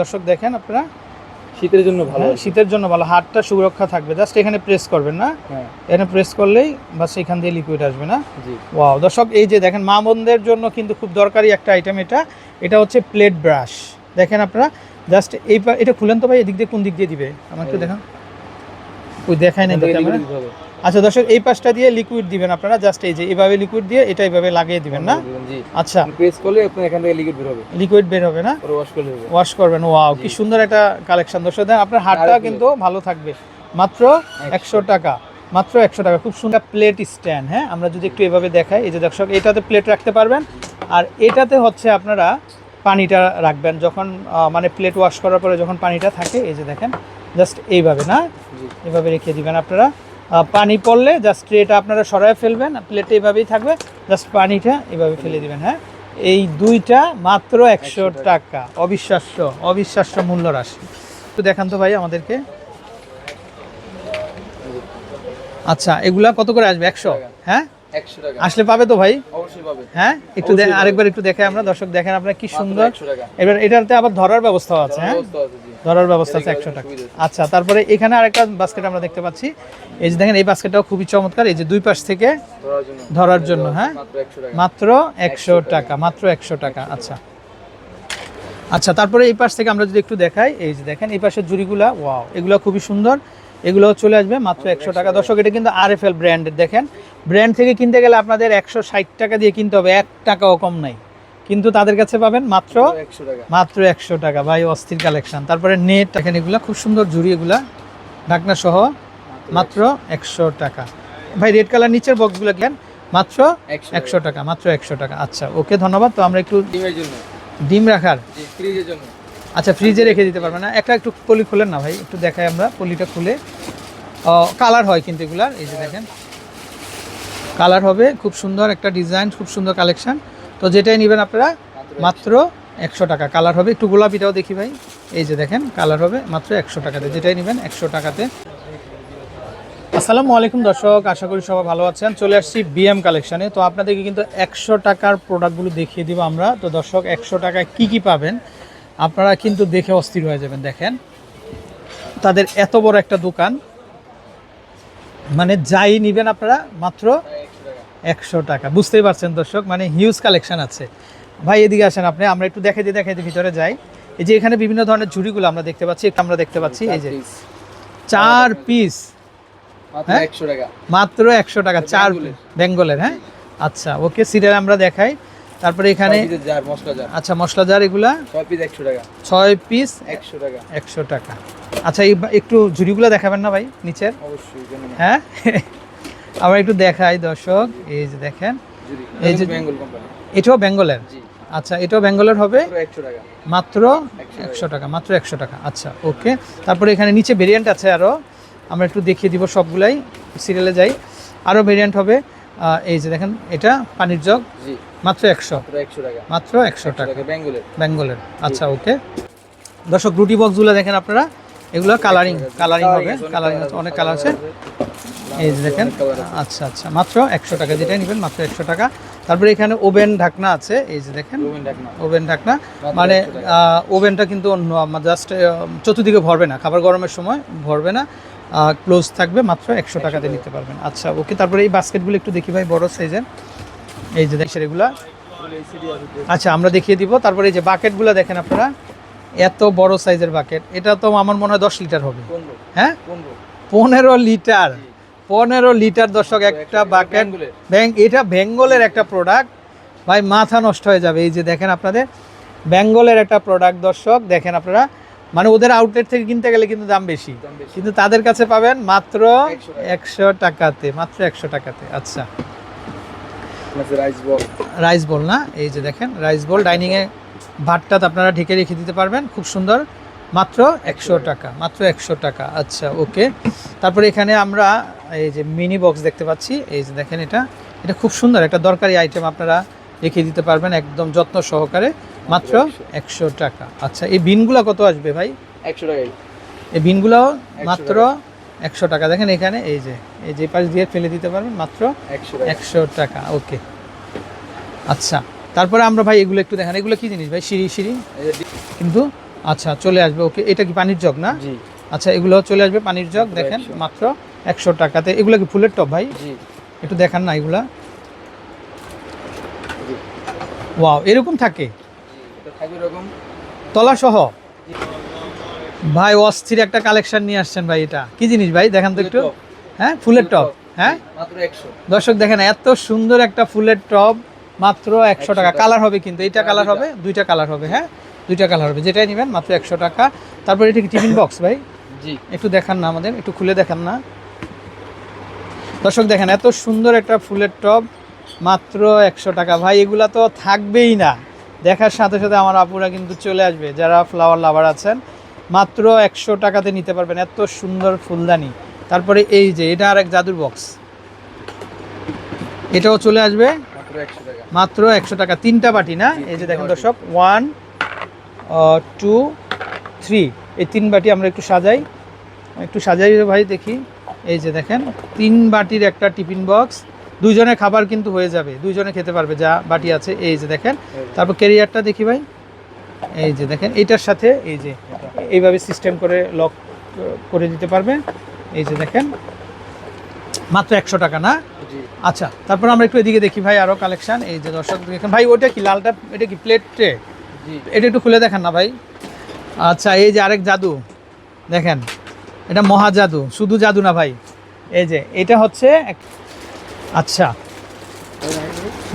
দর্শক দেখেন আপনারা? শীতের জন্য ভালো হ্যাঁ, শীতের জন্য ভালো। হাতটা সুরক্ষা থাকবে। জাস্ট এখানে প্রেস করবেন না? হ্যাঁ। এখানে প্রেস করলেই বাস এখান দিয়ে লিকুইড আসবে না? ওয়াও দর্শক এই যে দেখেন মা বোনদের জন্য কিন্তু খুব দরকারি একটা আইটেম এটা। এটা হচ্ছে প্লেট ব্রাশ দেখেন আপনারা? জাস্ট এই এটা খুলেন তো ভাই এদিক দিয়ে কোন দিক দিয়ে দিবে? আমাকে। দেখান। ওই দেখায় নাই আচ্ছা দর্শক এই পাশটা দিয়ে লিকুইড দিবেন আপনারা জাস্ট এই যে এভাবে লিকুইড দিয়ে এটা এইভাবে লাগিয়ে দিবেন না? আচ্ছা। প্রেস করলে আপনার এখান থেকে লিকুইড বের হবে। লিকুইড বের হবে না? পরে ওয়াশ করলে হবে ওয়াশ করবেন ওয়াও কি সুন্দর একটা কালেকশন দর্শক দেখেন আপনার হাতটা কিন্তু ভালো থাকবে। মাত্র একশো টাকা মাত্র একশো টাকা। খুব সুন্দর প্লেট স্ট্যান্ড হ্যাঁ? আমরা যদি একটু এভাবে দেখাই এই যে দর্শক এটাতে প্লেট রাখতে পারবেন। আর এটাতে হচ্ছে আপনারা পানিটা রাখবেন যখন মানে প্লেট ওয়াশ করার পরে যখন পানিটা থাকে এই যে দেখেন জাস্ট এইভাবে না? এভাবে রেখে দিবেন আপনারা। পানি পড়লে জাস্ট ট্রেটা আপনারা সরায় ফেলবেন প্লেটে এভাবেই থাকবে জাস্ট পানিটা এভাবে ফেলে দিবেন হ্যাঁ? এই দুইটা মাত্র একশো টাকা। অবিশ্বাস্য অবিশ্বাস্য মূল্য রাশি। একটু দেখান তো ভাই আমাদেরকে। আচ্ছা এগুলা কত করে আসবে? একশো হ্যাঁ? আসলে পাবে তো ভাই? হ্যাঁ? একটু। আরেকবার একটু দেখে আমরা দর্শক দেখেন আপনার কি সুন্দর। এবার এটাতে আবার ধরার আছে হ্যাঁ? ব্যবস্থা আছে, জি। ধরার ব্যবস্থা আছে একশো টাকা। আচ্ছা তারপরে এখানে আরেকটা বাস্কেট আমরা দেখতে পাচ্ছি। এই যে দেখেন এই বাস্কেটটাও খুবই চমৎকার। এই যে দুই পাশ থেকে ধরার জন্য। হ্যাঁ? মাত্র একশো টাকা। মাত্র একশো টাকা। আচ্ছা। আচ্ছা তারপরে এই পাশ থেকে আমরা যদি একটু দেখাই এই যে দেখেন এই পাশের জুড়িগুলা ওয়াও এগুলো খুবই সুন্দর। এগুলো চলে আসবে মাত্র একশো টাকা। দর্শক এটা কিন্তু আর এফ এল ব্র্যান্ডের দেখেন। ব্র্যান্ড থেকে কিনতে গেলে আপনাদের একশো ষাট টাকা দিয়ে কিনতে হবে এক টাকাও কম নাই। কিন্তু তাদের কাছে পাবেন মাত্র মাত্র একশো টাকা। ভাই অস্থির কালেকশন তারপরে নেট দেখেন এগুলা খুব সুন্দর জুড়ি এগুলা ঢাকনা সহ মাত্র একশো। টাকা। ভাই রেড কালার নিচের বক্সগুলো কেন মাত্র একশো একশো টাকা মাত্র একশো টাকা। আচ্ছা ওকে ধন্যবাদ। তো আমরা একটু ডিমের জন্য। ডিম রাখার। ফ্রিজের জন্য। আচ্ছা ফ্রিজে রেখে দিতে পারবে না। একটা একটু পলি খুলেন না ভাই একটু দেখাই আমরা। পলিটা খুলে কালার হয় কিন্তু এগুলার এই যে দেখেন। কালার হবে খুব সুন্দর একটা ডিজাইন খুব সুন্দর কালেকশন তো যেটাই নেবেন আপনারা মাত্র একশো। টাকা। কালার হবে একটু গোলাপিটাও দেখি ভাই। এই যে দেখেন কালার হবে মাত্র একশো টাকাতে। যেটাই নেবেন একশো টাকাতে। আসসালামু আলাইকুম দর্শক আশা করি সবাই ভালো আছেন। চলে আসছি বিএম কালেকশানে তো আপনাদেরকে কিন্তু একশো টাকার প্রোডাক্টগুলো দেখিয়ে দিব আমরা। তো দর্শক একশো টাকায় কি কি পাবেন? আপনারা কিন্তু দেখে অস্থির হয়ে যাবেন দেখেন। তাদের এত বড় একটা দোকান। মানে যাই নেবেন আপনারা মাত্র একশো টাকা। বুঝতেই পারছেন দর্শক মানে হিউজ কালেকশন আছে। ভাই এদিকে আসেন আপনি আমরা একটু দেখে দিয়ে দেখে দিয়ে ভিতরে যাই। এই যে এখানে বিভিন্ন ধরনের ঝুড়িগুলো আমরা দেখতে পাচ্ছি একটা আমরা দেখতে পাচ্ছি এই যে চার পিস মাত্র হ্যাঁ? একশো টাকা। মাত্র একশো টাকা চার। বেঙ্গলের হ্যাঁ? আচ্ছা ওকে সিরিয়াল আমরা দেখাই। তারপরে এখানে আচ্ছা মশলা জার এগুলা? ছয় পিস একশো টাকা। ছয় পিস একশো টাকা। একশো টাকা। আচ্ছা এই একটু ঝুড়িগুলো দেখাবেন না ভাই নিচের? অবশ্যই হ্যাঁ? আবার একটু দেখাই দর্শক এই যে দেখেন। এই যে- এটাও বেঙ্গলের? আচ্ছা এটাও বেঙ্গলের হবে? মাত্র একশো টাকা। মাত্র একশো টাকা। মাত্র একশো টাকা। আচ্ছা ওকে। তারপরে এখানে নিচে ভেরিয়েন্ট আছে আরও আমরা একটু দেখিয়ে দিব সবগুলাই। সিরিয়ালে যাই। আরও ভেরিয়েন্ট হবে। এই যে দেখেন এটা পানির জগ মাত্র একশো। মাত্র একশো টাকা। মাত্র একশো টাকা। টাকা বেঙ্গলের আচ্ছা ওকে। দর্শক রুটি বক্সগুলো দেখেন আপনারা এগুলো কালারিং কালারিং হবে। কালারিং অনেক কালার আছে এই যে দেখেন। আচ্ছা আচ্ছা মাত্র একশো টাকা। যেটাই নেবেন মাত্র একশো টাকা। তারপরে এখানে ওভেন ঢাকনা আছে। এই যে দেখেন ওভেন ঢাকনা। মানে ওভেনটা কিন্তু অন্য জাস্ট চতুর্দিকে ভরবে না। খাবার গরমের সময় ভরবে না। ক্লোজ থাকবে মাত্র একশো টাকাতে নিতে পারবেন। আচ্ছা ওকে তারপরে এই বাস্কেটগুলো একটু দেখি ভাই বড় সাইজের এই যে দেখছেন এগুলা। আচ্ছা আমরা দেখিয়ে দিব। তারপরে এই যে বাকেটগুলো দেখেন আপনারা এত বড় সাইজের বাকেট এটা তো আমার মনে হয় দশ লিটার হবে। হ্যাঁ? পনেরো। লিটার পনেরো লিটার দর্শক একটা বাকেট। ব্যাং এটা বেঙ্গলের একটা প্রোডাক্ট ভাই মাথা নষ্ট হয়ে যাবে। এই যে দেখেন আপনাদের বেঙ্গলের একটা প্রোডাক্ট দর্শক দেখেন আপনারা। মানে ওদের আউটলেট থেকে কিনতে গেলে কিন্তু দাম বেশি। কিন্তু তাদের কাছে পাবেন মাত্র একশো টাকাতে মাত্র একশো টাকাতে। আচ্ছা। রাইস বল না? এই যে দেখেন রাইস বল ডাইনিংয়ে ভাতটা আপনারা ঢেকে রেখে দিতে পারবেন খুব সুন্দর। মাত্র একশো টাকা। মাত্র একশো টাকা। আচ্ছা ওকে তারপরে এখানে আমরা এই যে মিনি বক্স দেখতে পাচ্ছি। এই যে দেখেন এটা। এটা খুব সুন্দর একটা দরকারি আইটেম আপনারা রেখে দিতে পারবেন একদম যত্ন সহকারে। মাত্র একশো টাকা। আচ্ছা এই বিনগুলো কত আসবে ভাই? একশো টাকাই এই বিনগুলোও 100 মাত্র একশো টাকা। দেখেন এখানে এই যে এই যে পাশ দিয়ে ফেলে দিতে পারবেন মাত্র একশো টাকা। টাকা। ওকে। আচ্ছা তারপরে আমরা ভাই এগুলো একটু দেখেন। এগুলো কি জিনিস ভাই? সিঁড়ি সিঁড়ি? কিন্তু আচ্ছা চলে আসবে। ওকে এটা কি পানির জগ না? আচ্ছা এগুলো চলে আসবে পানির জগ। দেখেন মাত্র একশো টাকাতে। এগুলো কি ফুলের টপ ভাই? একটু দেখান না এগুলা। ওয়াও এরকম থাকে? তলা সহ? ভাই অস্থির একটা কালেকশন নিয়ে আসছেন ভাই এটা। কি জিনিস ভাই? দেখান তো একটু। হ্যাঁ? ফুলের টপ। হ্যাঁ? দর্শক দেখেন এত সুন্দর একটা ফুলের টপ মাত্র একশো টাকা। কালার হবে কিন্তু। এইটা হ্যাঁ, কালার হবে? দুইটা কালার হবে হ্যাঁ? দুইটা কালার হবে। যেটাই নেবেন মাত্র একশো টাকা। তারপর এটা টিফিন বক্স ভাই? জি। একটু দেখান না আমাদের একটু খুলে দেখান না। দর্শক দেখেন এত সুন্দর একটা ফুলের টব মাত্র একশো টাকা। ভাই এগুলা তো থাকবেই না। দেখার সাথে সাথে আমার আপুরা কিন্তু চলে আসবে যারা ফ্লাওয়ার লাভার আছেন। মাত্র একশো টাকাতে নিতে পারবেন এত সুন্দর ফুলদানি। তারপরে এই যে এটা আর এক জাদুর বক্স এটাও চলে আসবে। মাত্র একশো টাকা। তিনটা বাটি না? এই যে দেখেন। দর্শক ওয়ান টু থ্রি এই তিন বাটি আমরা একটু সাজাই। একটু সাজাই ভাই দেখি। এই যে দেখেন তিন বাটির একটা টিফিন বক্স দুইজনের খাবার কিন্তু হয়ে যাবে। দুইজনে খেতে পারবে যা বাটি আছে এই যে দেখেন। তারপর ক্যারিয়ারটা দেখি ভাই। এই যে দেখেন এইটার সাথে এই যে এইভাবে সিস্টেম করে লক করে দিতে পারবে এই যে দেখেন মাত্র একশো টাকা না? আচ্ছা তারপর আমরা একটু এদিকে দেখি ভাই আরও কালেকশন এই যে দর্শক দেখেন ভাই ওটা কি লালটা এটা কি প্লেট ট্রে এটা একটু খুলে দেখেন না ভাই। আচ্ছা এই যে আরেক জাদু। দেখেন এটা মহা জাদু শুধু জাদু না ভাই। এই যে এটা হচ্ছে আচ্ছা।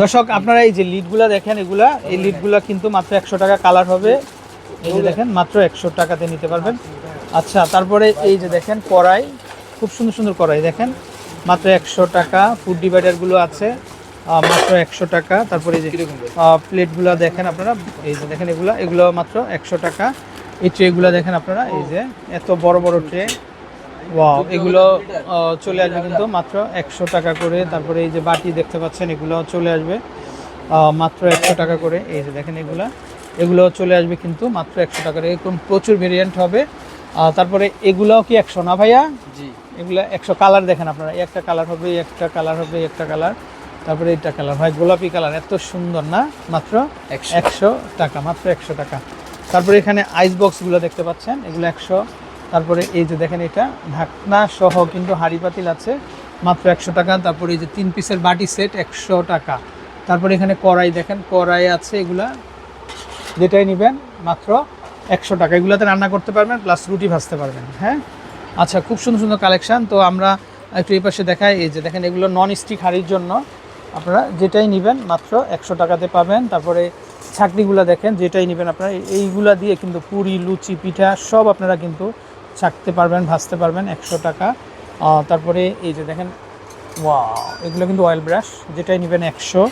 দর্শক, আপনারা এই যে লিডগুলা দেখেন, এগুলা, এই লিডগুলা কিন্তু মাত্র একশো টাকা কালার হবে। এই যে দেখেন, মাত্র একশো টাকাতে নিতে পারবেন। আচ্ছা তারপরে এই যে দেখেন, কড়াই, খুব সুন্দর সুন্দর কড়াই দেখেন। মাত্র একশো টাকা ফুড ডিভাইডারগুলো আছে মাত্র একশো টাকা। তারপরে এই যে প্লেটগুলো দেখেন আপনারা, এই যে দেখেন এগুলো এগুলো মাত্র একশো টাকা। এই ট্রেগুলো দেখেন আপনারা, এই যে, এত বড় বড় ট্রে ওয়াও এগুলো চলে আসবে কিন্তু মাত্র একশো টাকা করে। তারপরে এই যে বাটি দেখতে পাচ্ছেন এগুলো চলে আসবে। মাত্র একশো টাকা করে। এই যে দেখেন এগুলা। এগুলো চলে আসবে কিন্তু মাত্র একশো টাকা করে। এরকম প্রচুর ভেরিয়েন্ট হবে। তারপরে এগুলাও কি একশো না ভাইয়া? জি। এগুলো একশো কালার দেখেন আপনারা। একটা কালার হবে একটা কালার হবে একটা কালার তারপরে এটা কালার হয় গোলাপি কালার এত সুন্দর না? মাত্র একশো। একশো টাকা মাত্র একশো টাকা। তারপরে এখানে আইস বক্সগুলো দেখতে পাচ্ছেন। এগুলো একশো। তারপরে এই যে দেখেন এটা, ঢাকনা সহ কিন্তু হাঁড়ি পাতিল আছে, মাত্র একশো টাকা। তারপরে এই যে তিন পিসের বাটি সেট, একশো টাকা। তারপরে এখানে কড়াই দেখেন, কড়াই আছে এগুলা। যেটাই নেবেন, মাত্র একশো টাকা। এগুলাতে রান্না করতে পারবেন প্লাস রুটি ভাজতে পারবেন হ্যাঁ? আচ্ছা খুব সুন্দর সুন্দর কালেকশান তো আমরা একটু এই পাশে দেখাই। এই যে দেখেন, এগুলো নন স্টিক হাঁড়ির জন্য। আপনারা যেটাই নেবেন, মাত্র একশো টাকাতে পাবেন। তারপরে ছাকনিগুলো দেখেন, যেটাই নেবেন আপনারা, এইগুলা দিয়ে কিন্তু পুরি, লুচি, পিঠা সব আপনারা কিন্তু ছাকতে পারবেন ভাজতে পারবেন একশো টাকা। তারপরে এই যে দেখেন ওয়া এগুলো কিন্তু অয়েল ব্রাশ যেটাই নেবেন একশো।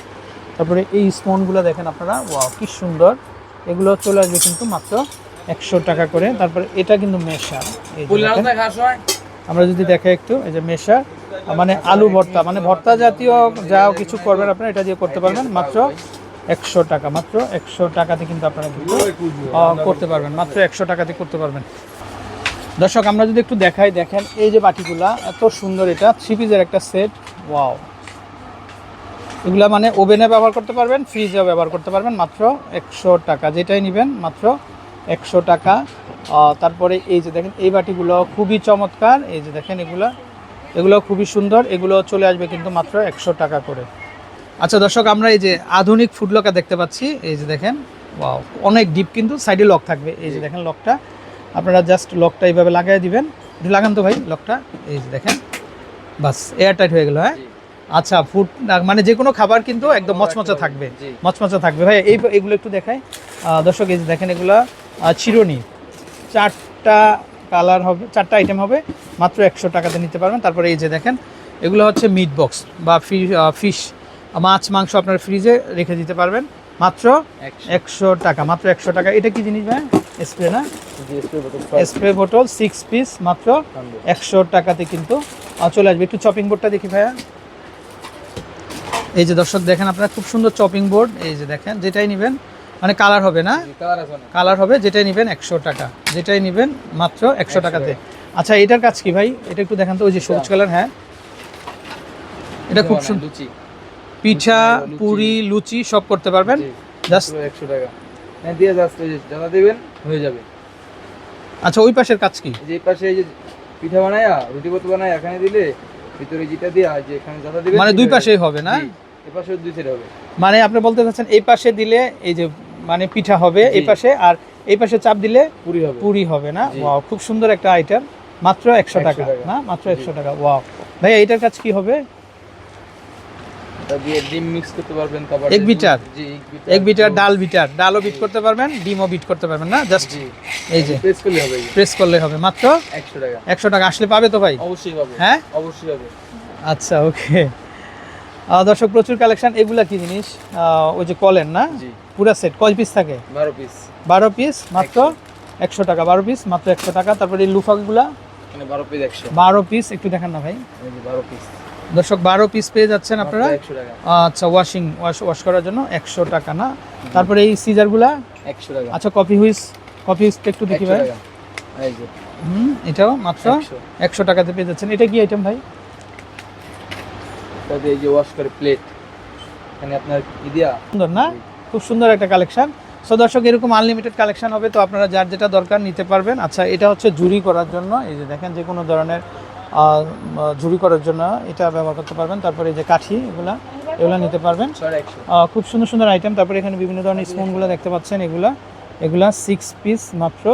তারপরে এই স্পনগুলো দেখেন আপনারা ওয়াও কি সুন্দর। এগুলো চলে আসবে কিন্তু মাত্র একশো টাকা করে। তারপরে এটা কিন্তু মেশা আমরা যদি দেখে একটু এই যে মেশা মানে আলু ভর্তা মানে ভর্তা জাতীয় যা কিছু করবেন আপনারা এটা দিয়ে করতে পারবেন মাত্র একশো টাকা মাত্র একশো টাকাতে কিন্তু আপনারা কিন্তু করতে পারবেন মাত্র একশো টাকাতে করতে পারবেন। দর্শক, আমরা যদি একটু দেখাই, দেখেন এই যে বাটিগুলা, এত সুন্দর এটা থ্রি পিসের একটা সেট ওয়াও এগুলা মানে ওভেনে ব্যবহার করতে পারবেন ফ্রিজেও ব্যবহার করতে পারবেন, মাত্র একশো টাকা। যেটাই নেবেন, মাত্র একশো টাকা। তারপরে এই যে দেখেন, এই বাটিগুলো খুবই চমৎকার। এই যে দেখেন এগুলো এগুলো খুবই সুন্দর এগুলো চলে আসবে কিন্তু মাত্র একশো টাকা করে। আচ্ছা দর্শক, আমরা এই যে আধুনিক ফুড লকার দেখতে পাচ্ছি। এই যে দেখেন ওয়াও অনেক ডিপ কিন্তু সাইডে লক থাকবে। এই যে দেখেন লকটা আপনারা জাস্ট লকটা এইভাবে লাগাই দিবেন। একটু লাগান তো ভাই লকটা এই যে দেখেন। বাস এয়ার টাইট হয়ে গেল হ্যাঁ? আচ্ছা ফুড মানে যে কোনো খাবার কিন্তু একদম মচমচা থাকবে। মচমচা থাকবে। ভাই এই এগুলো একটু দেখাই। দর্শক এই যে দেখেন এগুলো চিরুনি। চারটা কালার হবে চারটা আইটেম হবে। মাত্র একশো টাকাতে নিতে পারবেন। তারপরে এই যে দেখেন এগুলো হচ্ছে মিট বক্স বা ফিশ মাছ মাংস আপনার ফ্রিজে রেখে দিতে পারবেন। মাত্র একশো। টাকা মাত্র একশো টাকা। এটা কি জিনিস ভাই? স্প্রে না? স্প্রে বোতল সিক্স পিস মাত্র একশো টাকাতে কিন্তু। চলে আসবে একটু চপিং বোর্ডটা দেখি ভাইয়া। এই যে দর্শক দেখেন আপনারা খুব সুন্দর চপিং বোর্ড এই যে দেখেন যেটাই নেবেন মানে কালার হবে না? কালার হবে যেটাই নেবেন একশো টাকা। যেটাই নেবেন মাত্র একশো টাকাতে। আচ্ছা এটার কাজ কি ভাই? এটা একটু দেখান তো ওই যে সবুজ কালার হ্যাঁ? এটা খুব সুন্দর পিঠা পুরি লুচি সব করতে পারবেন। জাস্ট একশো টাকা। হ্যাঁ দিয়ে যাচ্ছে যারা দেবেন হয়ে যাবে। আচ্ছা ওই পাশের কাজ কি? যে পাশে এই যে পিঠা বানায়া রুটি পত্র বানায় এখানে দিলে ভিতরে যেটা দিয়া যে এখানে যাতা দিবে মানে দুই পাশেই হবে না? এই পাশে দুই সাইড হবে। মানে আপনি বলতে চাচ্ছেন এই পাশে দিলে এই যে মানে পিঠা হবে এই পাশে আর এই পাশে চাপ দিলে পুরি হবে। পুরি হবে না। ওয়াও খুব সুন্দর একটা আইটেম মাত্র একশো টাকা। না? মাত্র একশো টাকা। ওয়াও ভাই এইটার কাজ কি হবে? ডিম মিক্স করতে পারবেন তারপর এক বিটার? জি এক বিটার। ডাল বিটার। ডালও বিট করতে পারবেন ডিমও বিট করতে পারবেন না? জাস্ট এই যে। প্রেস করলে হবে প্রেস করলে হবে। মাত্র 100 টাকা। একশো টাকা। আসলে পাবে তো ভাই? অবশ্যই পাবে। হ্যাঁ? অবশ্যই পাবে। আচ্ছা ওকে। দর্শক প্রচুর কালেকশন এগুলা কি জিনিস? ওই যে কলেন না? পুরা সেট কয় পিস থাকে? 12 পিস বারো পিস মাত্র একশো। টাকা। বারো পিস মাত্র একশো টাকা। তারপরে এই এখানে 12 পিস 100 বারো পিস একটু দেখান না ভাই। এই যে 12 পিস দর্শক বারো পিস পেয়ে যাচ্ছেন আপনারা। 100 টাকা। আচ্ছা ওয়াশিং ওয়াশ ওয়াশ করার জন্য একশো টাকা না? তারপরে এই সিজারগুলা 100 টাকা। আচ্ছা কফি হুইস কফি হুইসটা একটু দেখি ভাই। হুম এটাও মাত্র একশো। টাকাতে পেয়ে যাচ্ছেন। এটা কি আইটেম ভাই? এই যে ওয়াশ করে প্লেট এখানে আপনার কি দিয়া? সুন্দর না? খুব সুন্দর একটা কালেকশন সো দর্শক এরকম আনলিমিটেড কালেকশন হবে তো আপনারা যার যেটা দরকার নিতে পারবেন। আচ্ছা এটা হচ্ছে জুরি করার জন্য। এই যে দেখেন যে কোনো ধরনের আহ, করার জন্য এটা ব্যবহার করতে পারবেন। তারপরে এই যে কাঠি এগুলা এগুলা নিতে পারবেন। খুব সুন্দর সুন্দর আইটেম তারপরে এখানে বিভিন্ন ধরনের স্পুনগুলো দেখতে পাচ্ছেন এগুলা। এগুলা সিক্স পিস মাত্র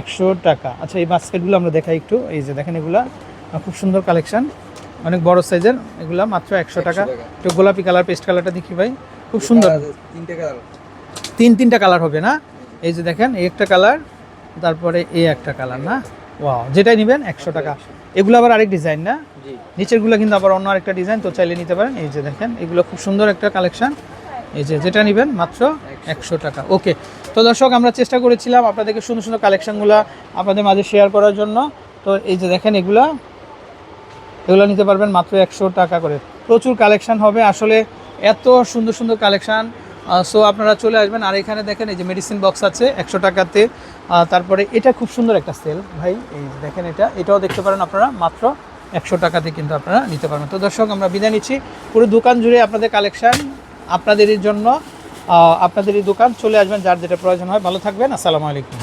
একশো টাকা। আচ্ছা এই বাস্কেটগুলো আমরা দেখাই একটু। এই যে দেখেন এগুলা। খুব সুন্দর কালেকশন অনেক বড় সাইজের এগুলা মাত্র একশো টাকা। টাকা। একটু গোলাপি কালার পেস্ট কালারটা দেখি ভাই। খুব সুন্দর। তিনটে কালার তিন তিনটা কালার হবে না? এই যে দেখেন এই একটা কালার তারপরে এই একটা কালার না? ওয়াও যেটাই নেবেন একশো টাকা। এগুলো আবার আরেক ডিজাইন না? নিচেরগুলো কিন্তু আবার অন্য আরেকটা ডিজাইন তো চাইলে নিতে পারেন। এই যে দেখেন এগুলো খুব সুন্দর একটা কালেকশন এই যে যেটা নেবেন মাত্র একশো। টাকা। ওকে তো দর্শক আমরা চেষ্টা করেছিলাম আপনাদেরকে সুন্দর সুন্দর কালেকশনগুলো আপনাদের মাঝে শেয়ার করার জন্য। তো এই যে দেখেন এগুলা এগুলো নিতে পারবেন মাত্র একশো টাকা করে। প্রচুর কালেকশন হবে। আসলে এত সুন্দর সুন্দর কালেকশন সো আপনারা চলে আসবেন। আর এখানে দেখেন এই যে মেডিসিন বক্স আছে একশো টাকাতে। তারপরে এটা খুব সুন্দর একটা সেল ভাই। এই দেখেন এটা, এটাও দেখতে পারেন আপনারা, মাত্র একশো টাকাতে কিন্তু আপনারা নিতে পারবেন। তো দর্শক, আমরা বিদায় নিচ্ছি। পুরো দোকান জুড়ে আপনাদের কালেকশান আপনাদেরই জন্য আপনাদের আপনাদেরই দোকান, চলে আসবেন যার যেটা প্রয়োজন হয়। ভালো থাকবেন, আসসালামু আলাইকুম।